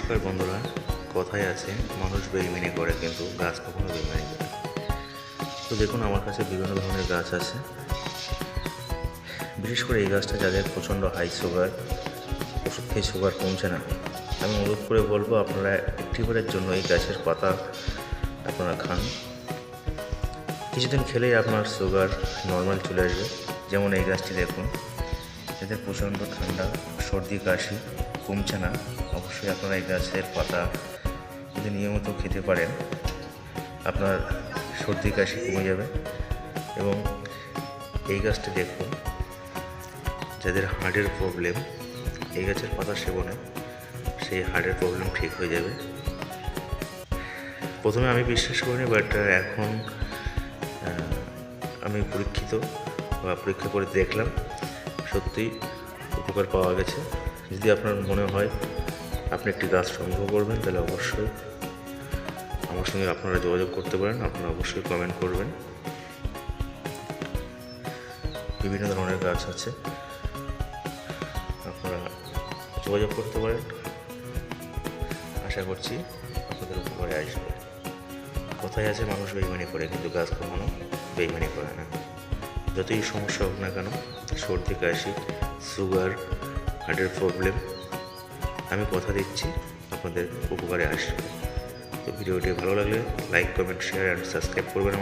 নমস্কার বন্ধুরা, কথায় আছে, মানুষ বেইমানি করে কিন্তু গাছ কখনো বেইমানি করে তো দেখুন, আমার কাছে বিভিন্ন ধরনের গাছ আছে। বিশেষ করে এই গাছটা যাদের প্রচণ্ড হাই সুগার ওষুধ খেয়ে সুগার কমছে না। আমি অনুরোধ করে বলব, আপনারা একটিবারের জন্য এই গাছের পাতা আপনারা খান। কিছুদিন খেলেই আপনার সুগার নর্মাল চলে আসবে। যেমন এই গাছটি দেখুন। এদের প্রচণ্ড ঠান্ডা, সর্দি, কাশি কমছে না। অবশ্যই আপনারা এই গাছের পাতা যদি নিয়মিত খেতে পারেন, আপনার সর্দি, কাশি কমে যাবে এবং এই গাছটি দেখুন, যাদের হার্টের প্রবলেম এই গাছের পাতা সেবনে সেই হার্টের প্রবলেম ঠিক হয়ে যাবে। প্রথমে আমি বিশ্বাস করিনি বাট এখন আমি পরীক্ষিত বা পরীক্ষা করে দেখলাম। সত্যি উপকার পাওয়া গেছে। যদি আপনার মনে হয় আপনি একটি গাছ সংগ্রহ করবেন, তাহলে অবশ্যই আমার সঙ্গে আপনারা যোগাযোগ করতে পারেন। আপনারা অবশ্যই কমেন্ট করবেন। বিভিন্ন ধরনের গাছ আছে। আপনারা যোগাযোগ করতে পারেন। আশা করছি আপনাদের উপকারে আসবে। কথায় আছে মানুষ বেইমানি করে, কিন্তু গাছ কখনো বেইমানি করে না। যতই সমস্যা হোক না কেন, সর্দি, কাশি সুগার হার্টের প্রবলেম আমি কথা দিচ্ছি আপনাদের উপকারে আসবে। তো ভিডিওটি ভালো লাগলে like comment share and subscribe করবেন